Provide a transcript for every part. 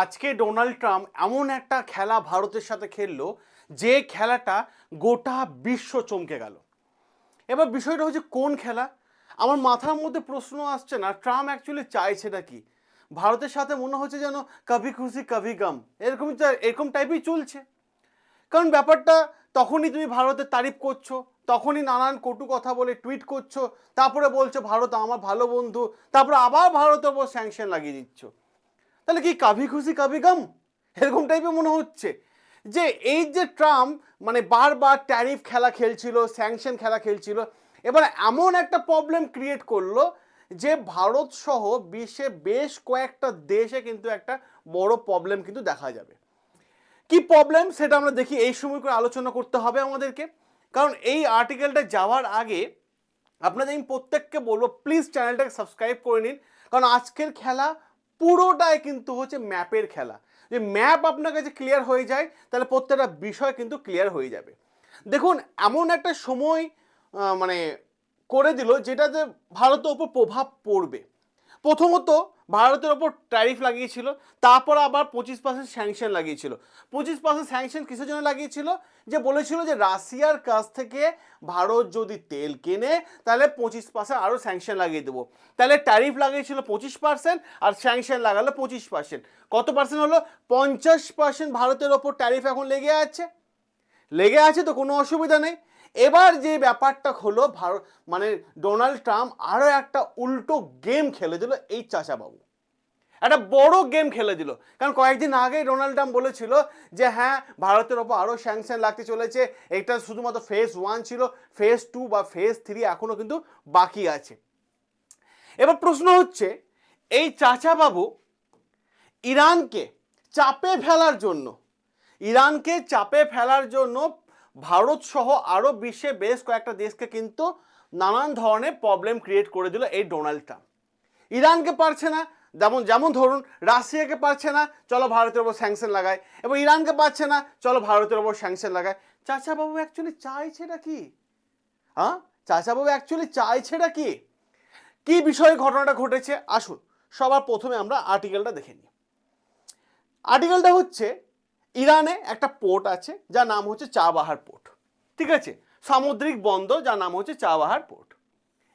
আজকে Donald Trump এমন একটা খেলা ভারতের সাথে খেললো, যে খেলাটা গোটা বিশ্ব চমকে গেল। এবার বিষয়টা হচ্ছে কোন খেলা? আমার মাথার মধ্যে প্রশ্ন আসছে না, ট্রাম্প অ্যাকচুয়ালি চাইছেটা কি ভারতের সাথে মনে হচ্ছে যেন কভি খুশি, কভি গম, এরকম এরকম টাইপই চলছে। কারণ ব্যাপারটা, তখনই তুমি ভারতের তারিফ করছ, তখনই নানান কটু কথা বলে টুইট করছ, তারপরে বলছো, ভারত আমার ভালো বন্ধু। তারপরে আবার ভারতের ওপর স্যাংশন লাগিয়ে দিচ্ছ। তাহলে কি কাভি খুশি, কাভি গাম? এরকম টাইপের মনে হচ্ছে। যে এই যে ট্রাম্প মানে বারবার ট্যারিফ খেলা খেলছিল স্যাংশন খেলা খেলছিল, এবার এমন একটা প্রবলেম ক্রিয়েট করল যে ভারত সহ বিশ্বে বেশ কয়েকটা দেশে কিন্তু একটা বড় প্রবলেম কিন্তু দেখা যাবে। কি প্রবলেম সেটা আমরা দেখি, এই সময় করে আলোচনা করতে হবে আমাদেরকে। কারণ এই আর্টিকেলটা যাওয়ার আগে আপনাদের আমি প্রত্যেককে বলব প্লিজ চ্যানেলটাকে সাবস্ক্রাইব করে নিন। কারণ আজকের খেলা পুরোটাই কিন্তু হচ্ছে ম্যাপের খেলা। যে ম্যাপ আপনার কাছে ক্লিয়ার হয়ে যায়, তাহলে প্রত্যেকটা বিষয় কিন্তু ক্লিয়ার হয়ে যাবে। দেখুন, এমন একটা সময় মানে করে দিল যেটাতে ভারতের ওপর প্রভাব পড়বে। প্রথমত ভারতের ওপর ট্যারিফ লাগিয়েছিল, তারপর আবার পঁচিশ পার্সেন্ট স্যাংশন লাগিয়েছিল। পঁচিশ পার্সেন্ট স্যাংশন কিসের জন্য লাগিয়েছিল? যে বলেছিল যে রাশিয়ার কাছ থেকে ভারত যদি তেল কেনে, তাহলে পঁচিশ পার্সেন্ট আরও স্যাংশন লাগিয়ে দেবো। তাহলে ট্যারিফ লাগিয়েছিল পঁচিশ পার্সেন্ট আর স্যাংশন লাগালো পঁচিশ পার্সেন্ট কত পার্সেন্ট হলো? পঞ্চাশ পার্সেন্ট ভারতের ওপর ট্যারিফ এখন লেগে আছে। লেগে আছে তো কোনো অসুবিধা নেই। এবার যে ব্যাপারটা হলো ভারত মানে ডোনাল্ড ট্রাম্প আরও একটা উল্টো গেম খেলে দিল এই চাচাবাবু। একটা বড় গেম খেলে দিল কারণ কয়েকদিন আগেই ডোনাল্ড ট্রাম্প বলেছিল যে হ্যাঁ ভারতের ওপর আরও স্যাংশন লাগতে চলেছে। এটা শুধুমাত্র ফেজ ওয়ান ছিল ফেজ টু বা ফেজ থ্রি এখনও কিন্তু বাকি আছে। এবার প্রশ্ন হচ্ছে, এই চাচাবাবু ইরানকে চাপে ফেলার জন্য, ইরানকে চাপে ফেলার জন্য ভারত সহ আরও বিশ্বে বেশ কয়েকটা দেশকে কিন্তু নানান ধরনের প্রবলেম ক্রিয়েট করে দিল এই ডোনাল্ড ট্রাম্প ইরানকে পারছে না, যেমন যেমন ধরুন, রাশিয়াকে পারছে না, চলো ভারতের ওপর স্যাংশন লাগায়। এবং ইরানকে পারছে না, চলো ভারতের ওপর স্যাংশন লাগায়। চাচা বাবু অ্যাকচুয়ালি চাইছেটা কি? হ্যাঁ? চাচা বাবু অ্যাকচুয়ালি চাইছেটা কি? কি বিষয়ে ঘটনাটা ঘটেছে? আসুন, সবার প্রথমে আমরা আর্টিকেলটা দেখে নিই। আর্টিকেলটা হচ্ছে ইরানে একটা পোর্ট আছে, যার নাম হচ্ছে চাবাহার পোর্ট ঠিক আছে? সামুদ্রিক বন্দর, যার নাম হচ্ছে চাবাহার পোর্ট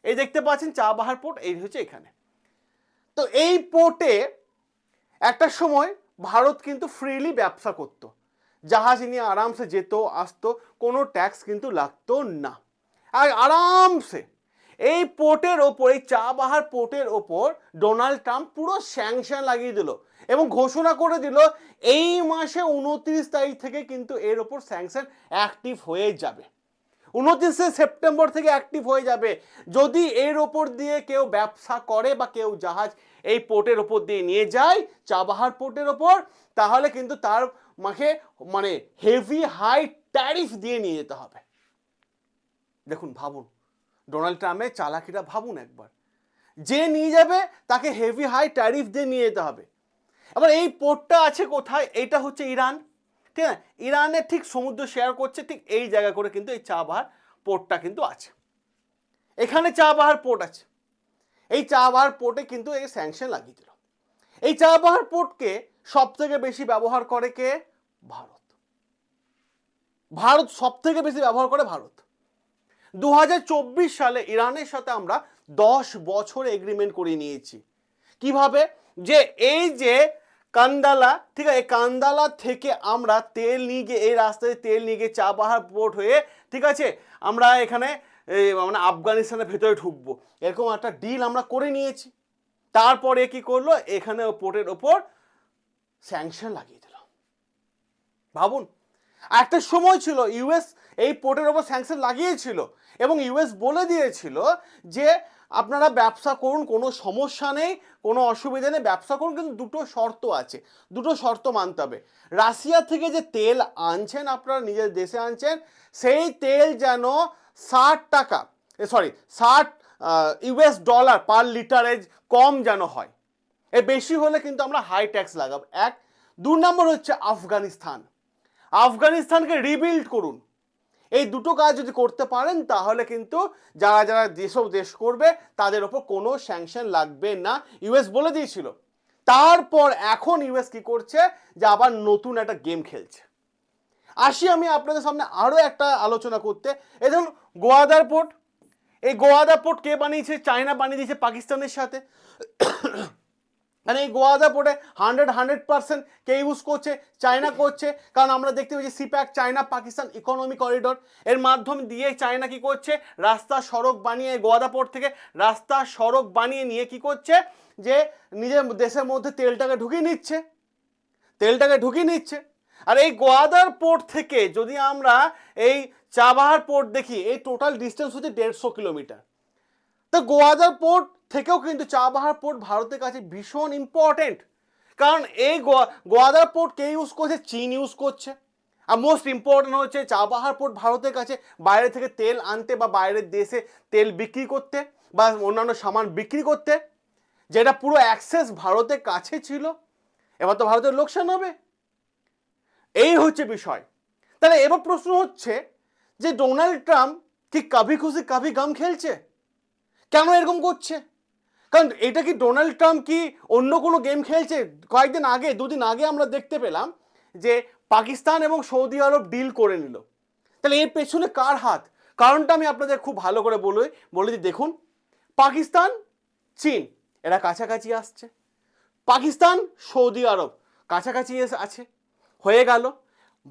এই দেখতে পাচ্ছেন চাবাহার পোর্ট এই হচ্ছে এখানে। তো এই পোর্টে একটা সময় ভারত কিন্তু ফ্রিলি ব্যবসা করত। জাহাজ নিয়ে আরামসে যেত, আসতো, কোনো ট্যাক্স কিন্তু লাগতো না। আর আরামসে এই পোর্টের ওপর এই চাবাহার পোর্টের ওপর ডোনাল্ড ট্রাম্প পুরো স্যাংশন লাগিয়ে দিল এবং ঘোষণা করে দিল, এই মাসে উনত্রিশ তারিখ থেকে কিন্তু এর ওপর স্যাংশন অ্যাক্টিভ হয়ে যাবে। উনত্রিশে সেপ্টেম্বর থেকে অ্যাক্টিভ হয়ে যাবে। যদি এর ওপর দিয়ে কেউ ব্যবসা করে বা কেউ জাহাজ এই পোর্টের ওপর দিয়ে নিয়ে যায়, চাবাহার পোর্টের ওপর, তাহলে কিন্তু তার মাকে মানে হেভি হাই ট্যারিফ দিয়ে নিয়ে যেতে হবে। দেখুন, ভাবুন। ডোনাল্ড ট্রাম্পের চালাকিটা ভাবুন একবার। যে নিয়ে যাবে, তাকে হেভি হাই ট্যারিফ দিয়ে নিয়ে যেতে হবে। এবার এই পোর্টটা আছে কোথায়? এইটা হচ্ছে ইরান। ঠিক আছে? ইরানের ঠিক সমুদ্র শেয়ার করছে, ঠিক এই জায়গা করে কিন্তু এই চা চাবাহার পোর্টটা কিন্তু আছে। এখানে চা চাবাহার পোর্ট আছে। এই চা চাবাহার পোর্টে কিন্তু এই স্যাংশন লাগিয়ে দিল এই চাবাহার পোর্টকে সব থেকে বেশি ব্যবহার করে কে? ভারত। ভারত সব থেকে বেশি ব্যবহার করে ভারত। দু হাজার চব্বিশ সালে ইরানের সাথে আমরা দশ বছর এগ্রিমেন্ট করে নিয়েছি। কীভাবে? যে এই যে কান্দালা, ঠিক আছে কান্দালা থেকে আমরা তেল নিয়ে গিয়ে, এই রাস্তায় তেল নিয়ে গিয়ে চাবাহার পোর্ট হয়ে, ঠিক আছে, আমরা এখানে মানে আফগানিস্তানের ভেতরে ঢুকবো। এরকম একটা ডিল আমরা করে নিয়েছি। তারপরে কি করল? এখানে পোর্টের ওপর স্যাংশন লাগিয়ে দিল। ভাবুন, একটা সময় ছিল ইউএস এই পোর্টের ওপর স্যাংশন লাগিয়েছিল এবং ইউএস বলে দিয়েছিল যে আপনারা ব্যবসা করুন, কোনো সমস্যা নেই, কোনো অসুবিধা নেই, ব্যবসা করুন, কিন্তু দুটো শর্ত আছে, দুটো শর্ত মানতে হবে। রাশিয়া থেকে যে তেল আনছেন আপনারা, নিজের দেশে আনছেন, সেই তেল যেন ষাট টাকা সরি ষাট ইউএস ডলার পার লিটারেজ কম যেন হয়। এ বেশি হলে কিন্তু আমরা হাই ট্যাক্স লাগাবো। এক, দু নম্বর হচ্ছে আফগানিস্তান। আফগানিস্তানকে রিবিল্ড করুন। এই দুটো কাজ যদি করতে পারেন, তাহলে কিন্তু যারা যারা যেসব দেশ করবে, তাদের ওপর কোনো স্যাংশন লাগবে না। ইউএস বলে দিয়েছিল। তারপর এখন ইউএস কি করছে? যে আবার নতুন একটা গেম খেলছে। আসি আমি আপনাদের সামনে আরও একটা আলোচনা করতে। এই ধরুন, গোয়াদার পোর্ট এই গোয়াদার পোর্ট কে বানিয়েছে? চায়না বানিয়ে দিয়েছে পাকিস্তানের সাথে। মানে এই গোয়াদা পোর্টে হান্ড্রেড হান্ড্রেড পার্সেন্ট কে ইউজ করছে চায়না করছে, কারণ আমরা দেখতে পাচ্ছি CPEC China Pakistan economy corridor এর মাধ্যম দিয়ে চায়না কি করছে? রাস্তা সড়ক বানিয়ে গোয়াদা পোর্ট থেকে রাস্তা সড়ক বানিয়ে নিয়ে কি করছে? যে নিজের দেশের মধ্যে তেলটাকে ঢুকিয়ে নিচ্ছে। তেলটাকে ঢুকিয়ে নিচ্ছে। আর এই গোয়াদার পোর্ট থেকে যদি আমরা এই চাবাহার পোর্ট দেখি, এই টোটাল ডিস্টেন্স হচ্ছে দেড়শো কিলোমিটার। তো গোয়াদার পোর্ট থেকেও কিন্তু চাবাহার পোর্ট ভারতের কাছে ভীষণ ইম্পর্টেন্ট কারণ এই গোয়া, গোয়াদার পোর্ট কে ইউজ করছে? চীন ইউজ করছে। আর মোস্ট ইম্পর্টেন্ট হচ্ছে চাবাহার পোর্ট ভারতের কাছে বাইরে থেকে তেল আনতে বা বাইরের দেশে তেল বিক্রি করতে বা অন্যান্য সামান বিক্রি করতে, যেটা পুরো অ্যাক্সেস ভারতের কাছে ছিল। এবার তো ভারতের লোকসান হবে। এই হচ্ছে বিষয়। তাহলে এবার প্রশ্ন হচ্ছে যে ডোনাল্ড ট্রাম্প কি কাভি খুশি কাভি গাম খেলছে? কেন এরকম করছে? কারণ এটা কি ডোনাল্ড ট্রাম্প কি অন্য কোনো গেম খেলছে? কয়েকদিন আগে, দুদিন আগে আমরা দেখতে পেলাম যে পাকিস্তান এবং সৌদি আরব ডিল করে নিল। তাহলে এর পেছনে কার হাত? কারণটা আমি আপনাদের খুব ভালো করে বলে বলে দিই। দেখুন, পাকিস্তান, চীন, এরা কাছাকাছি আসছে। পাকিস্তান, সৌদি আরব কাছাকাছি এসে, আছে। হয়ে গেল।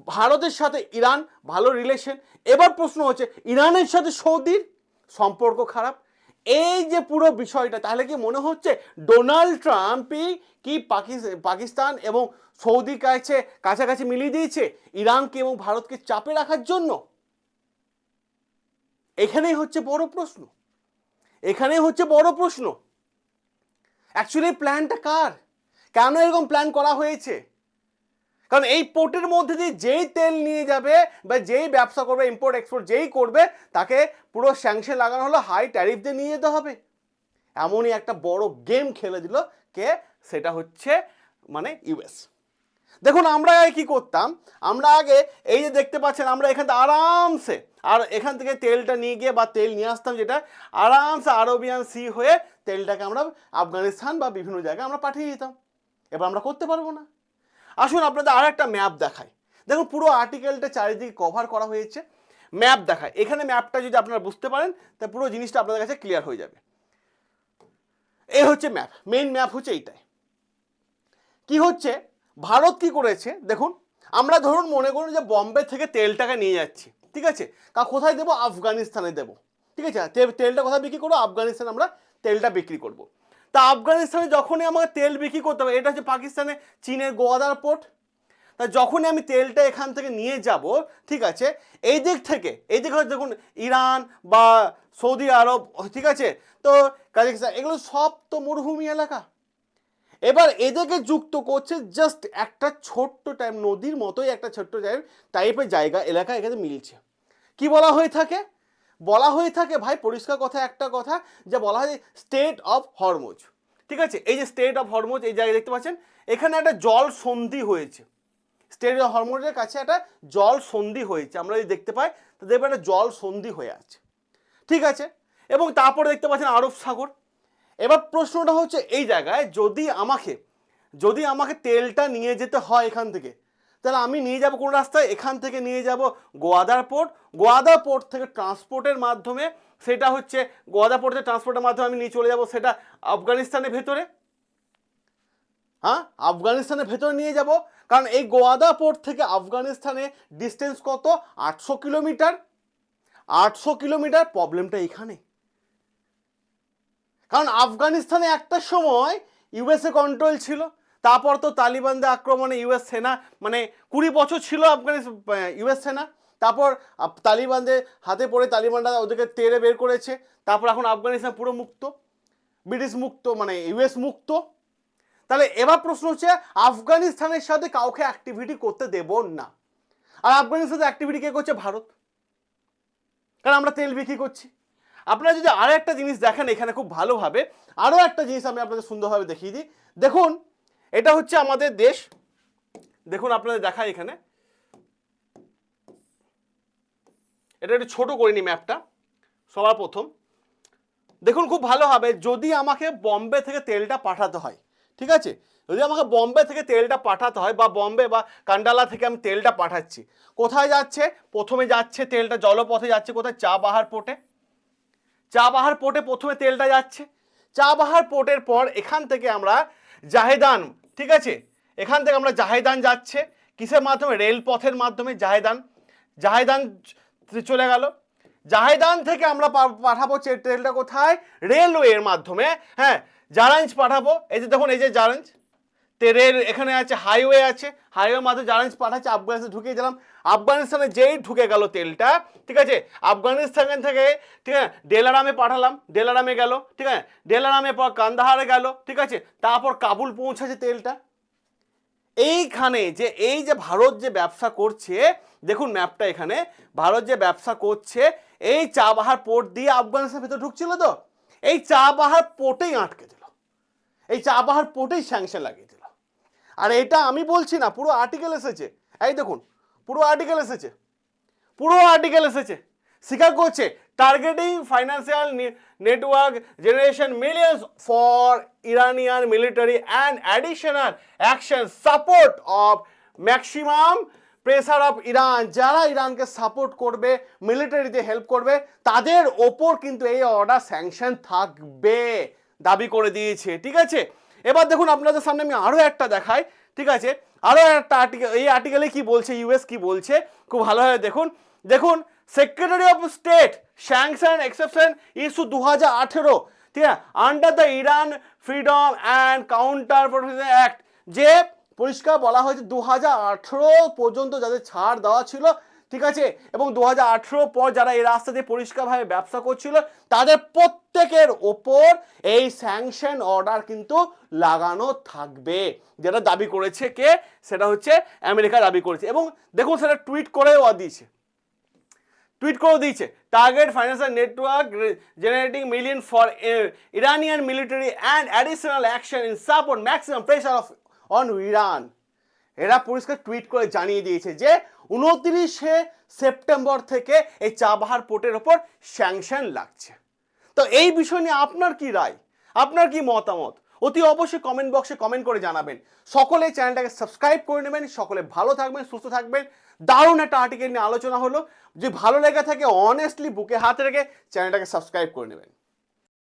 ভারতের সাথে ইরান, ভালো রিলেশন এবার প্রশ্ন হচ্ছে, ইরানের সাথে সৌদির সম্পর্ক খারাপ? এই যে পুরো বিষয়টা, তাহলে কি মনে হচ্ছে ডোনাল্ড ট্রাম্পই কি পাকিস- পাকিস্তান এবং সৌদি কাছে, কাছাকাছি মিলিয়ে দিয়েছে? ইরানকে এবং ভারতকে চাপে রাখার জন্য? এখানেই হচ্ছে বড় প্রশ্ন। এখানেই হচ্ছে বড় প্রশ্ন। অ্যাকচুয়ালি প্ল্যানটা কার? কেন এরকম প্ল্যান করা হয়েছে? কারণ এই পোর্টের মধ্যে দিয়ে যেই তেল নিয়ে যাবে বা যেই ব্যবসা করবে ইম্পোর্ট এক্সপোর্ট যেই করবে, তাকে পুরো স্যাংশন লাগানো হলো হাই ট্যারিফ দিয়ে নিয়ে যেতে হবে। এমনই একটা বড় গেম খেলে দিল কে? সেটা হচ্ছে মানে ইউএস দেখুন, আমরা আগে কি করতাম? আমরা আগে এই যে দেখতে পাচ্ছেন, আমরা এখান থেকে আরামসে, আর এখান থেকে তেলটা নিয়ে গিয়ে বা তেল নিয়ে আসতাম যেটা, আরামসে আরবিয়ান সি হয়ে তেলটাকে আমরা আফগানিস্তান বা বিভিন্ন জায়গায় আমরা পাঠিয়ে দিতাম। এবার আমরা করতে পারব না। আসুন আপনাদের আর একটা ম্যাপ দেখায় দেখুন, পুরো আর্টিকেলটা চারিদিকে কভার করা হয়েছে। ম্যাপ দেখায় এখানে ম্যাপটা যদি আপনারা বুঝতে পারেন, তা পুরো জিনিসটা আপনাদের কাছে ক্লিয়ার হয়ে যাবে। এই হচ্ছে ম্যাপ মেইন ম্যাপ হচ্ছে এইটাই। কি হচ্ছে? ভারত কি করেছে? দেখুন, আমরা ধরুন মনে করুন যে বম্বে থেকে তেলটাকে নিয়ে যাচ্ছি, ঠিক আছে? তা কোথায় দেবো? আফগানিস্তানে দেবো, ঠিক আছে? তেলটা কোথায় বিক্রি করব? আফগানিস্তানে আমরা তেলটা বিক্রি করব। তা আফগানিস্তানে যখনই আমাকে তেল বিক্রি করতে হবে, এটা হচ্ছে পাকিস্তানে চীনের গোয়াদার পোর্ট। তা যখনই আমি তেলটা এখান থেকে নিয়ে যাব, ঠিক আছে, এই দিক থেকে, এই দিকে হচ্ছে দেখুন ইরান বা সৌদি আরব, ঠিক আছে, তো কাজাকিস্তান, এগুলো সব তো মরুভূমি এলাকা। এবার এদেরকে যুক্ত করছে জাস্ট একটা ছোট্ট টাইপ নদীর মতোই একটা ছোট্ট টাইপ টাইপের জায়গা, এলাকা এখানে মিলছে। কি বলা হয়ে থাকে? বলা হয়ে থাকে, ভাই, পরিষ্কার কথা, একটা কথা, যে বলা হয় স্টেট অফ হরমোজ ঠিক আছে? এই যে স্টেট অফ হরমোজ এই জায়গায় দেখতে পাচ্ছেন, এখানে একটা জল সন্ধি হয়েছে। স্টেট অফ হরমোজের কাছে একটা জল সন্ধি হয়েছে। আমরা যদি দেখতে পাই, তো দেখবেন একটা জল সন্ধি হয়ে আছে। ঠিক আছে? এবং তারপরে দেখতে পাচ্ছেন আরব সাগর। এবার প্রশ্নটা হচ্ছে, এই জায়গায় যদি আমাকে যদি আমাকে তেলটা নিয়ে যেতে হয় এখান থেকে তাহলে আমি নিয়ে যাব কোন রাস্তায়? এখান থেকে নিয়ে যাব গোয়াদার পোর্ট। গোয়াদার পোর্ট থেকে ট্রান্সপোর্টের মাধ্যমে সেটা হচ্ছে গোয়াদা পোর্ট থেকে ট্রান্সপোর্টের মাধ্যমে আমি নিয়ে চলে যাব সেটা আফগানিস্তানের ভেতরে। হ্যাঁ? আফগানিস্তানের ভেতরে নিয়ে যাব। কারণ এই গোয়াদা পোর্ট থেকে আফগানিস্তানে ডিস্টেন্স কত? আটশো কিলোমিটার। আটশো কিলোমিটার। প্রবলেমটা এখানে। কারণ আফগানিস্তানে একটা সময় ইউএসএ কন্ট্রোল ছিল। তারপর তো তালিবানদের আক্রমণে ইউএস সেনা মানে কুড়ি বছর ছিল আফগানিস্তান ইউএস সেনা। তারপর তালিবানদের হাতে পড়ে তালিবানরা ওদেরকে তেড়ে বের করেছে। তারপর এখন আফগানিস্তান পুরো মুক্ত। ব্রিটিশ মুক্ত মানে ইউএস মুক্ত। তাহলে এবার প্রশ্ন হচ্ছে, আফগানিস্তানের সাথে কাউকে অ্যাক্টিভিটি করতে দেব না। আর আফগানিস্তানের অ্যাক্টিভিটি কে করছে? ভারত। কারণ আমরা তেল বিক্রি করছি। আপনারা যদি আরও একটা জিনিস দেখেন এখানে খুব ভালোভাবে, আরও একটা জিনিস আমি আপনাদের সুন্দরভাবে দেখিয়ে দিই। দেখুন এটা হচ্ছে আমাদের দেশ। দেখুন আপনাদের দেখায় এখানে। এটা একটু ছোট করে নি ম্যাপটা, সবার প্রথম। দেখুন খুব ভালো হবে যদি আমাকে বম্বে থেকে তেলটা পাঠাতে হয়, ঠিক আছে? যদি আমাকে বম্বে থেকে তেলটা পাঠাতে হয় বা বম্বে বা কান্ডালা থেকে আমি তেলটা পাঠাচ্ছি, কোথায় যাচ্ছে? প্রথমে যাচ্ছে তেলটা জলপথে যাচ্ছে কোথায়? চা বাহার পোর্টে। চা বাহার পোর্টে প্রথমে তেলটা যাচ্ছে। চা বাহার পোর্টের পর এখান থেকে আমরা জাহেদান, ঠিক আছে? এখান থেকে আমরা জাহেদান যাচ্ছে। কিসের মাধ্যমে? রেলপথের মাধ্যমে জাহেদান। জাহেদান চলে গেল। জাহেদান থেকে আমরা পাঠাবো তেলটা কোথায়? রেলওয়ের মাধ্যমে। হ্যাঁ জারাঞ্জ পাঠাবো। এই যে দেখুন, এই যে জারাঞ্জ তেরের এখানে আছে হাইওয়ে আছে হাইওয়ে মাধ্যমে জারাঞ্জ পাঠাচ্ছে, আফগানিস্তানে ঢুকিয়ে দিলাম। আফগানিস্তানে যেই ঢুকে গেল তেলটা, ঠিক আছে? আফগানিস্তান থেকে, ঠিক আছে? ডেলারামে পাঠালাম ডেলারামে গেল, ঠিক আছে? ডেলারামে পর কান্দাহারে গেল, ঠিক আছে? তারপর কাবুল পৌঁছেছে তেলটা। এইখানে যে, এই যে ভারত যে ব্যবসা করছে, দেখুন ম্যাপটা এখানে, ভারত যে ব্যবসা করছে, এই চা চাবাহার পোর্ট দিয়ে আফগানিস্তানের ভেতর ঢুকছিল তো? এই চা চাবাহার পোর্টেই আটকে দিল। এই চা চাবাহার পোর্টেই স্যাংশন দিল আর এটা আমি বলছি না, পুরো আর্টিকেল এসেছে। এই দেখুন, পুরো আর্টিকেল এসেছে। পুরো আর্টিকেল এসেছে। স্বীকার করছে targeting financial network generation millions for Iranian military and additional action support of maximum pressure of Iran যারা ইরানকে সাপোর্ট করবে মিলিটারিতে হেল্প করবে, তাদের ওপর কিন্তু এই অর্ডার স্যাংশন থাকবে, দাবি করে দিয়েছে। ঠিক আছে? এবার দেখুন আপনাদের সামনে আমি আরও একটা দেখাই, ঠিক আছে? আরও একটা আর্টিকেল এই আর্টিকেলে কি বলছে ইউএস কি বলছে? খুব ভালোভাবে দেখুন। দেখুন secretary of state sanction exception issue দু হাজার আঠেরো, ঠিক আছে? Under the Iran freedom and counter act যে পরিষ্কার বলা হয়েছে দু হাজার আঠেরো পর্যন্ত যাদের ছাড় দেওয়া ছিল ঠিক আছে? এবং দু হাজার আঠেরো পর যারা এই রাস্তা দিয়ে পরিষ্কারভাবে ব্যবসা করছিল, তাদের প্রত্যেকের ওপর এই স্যাংশন অর্ডার কিন্তু লাগানো থাকবে। যেটা দাবি করেছে কে? সেটা হচ্ছে আমেরিকা দাবি করেছে। এবং দেখুন, সেটা টুইট করেও দিয়েছে। টুইট করে দিয়েছে। Target financial network generating million for Iranian military and additional action in support maximum pressure of on Iran এরা পরিষ্কার টুইট করে জানিয়ে দিয়েছে যে উনত্রিশে সেপ্টেম্বর থেকে এই চাবাহার পোর্টের ওপর স্যাংশন লাগছে। তো এই বিষয় নিয়ে আপনার কি রায়? আপনার কি মতামত? অতি অবশ্যই কমেন্ট বক্সে কমেন্ট করে জানাবেন। সকলে চ্যানেলটাকে সাবস্ক্রাইব করে নেবেন, সকলে ভালো থাকবেন, সুস্থ থাকবেন। দারুণ একটা আর্টিকেল নিয়ে আলোচনা হলো। যে ভালো লেগে থাকে অনেস্টলি বুকে হাত রেখে চ্যানেলটাকে সাবস্ক্রাইব করে নেবেন।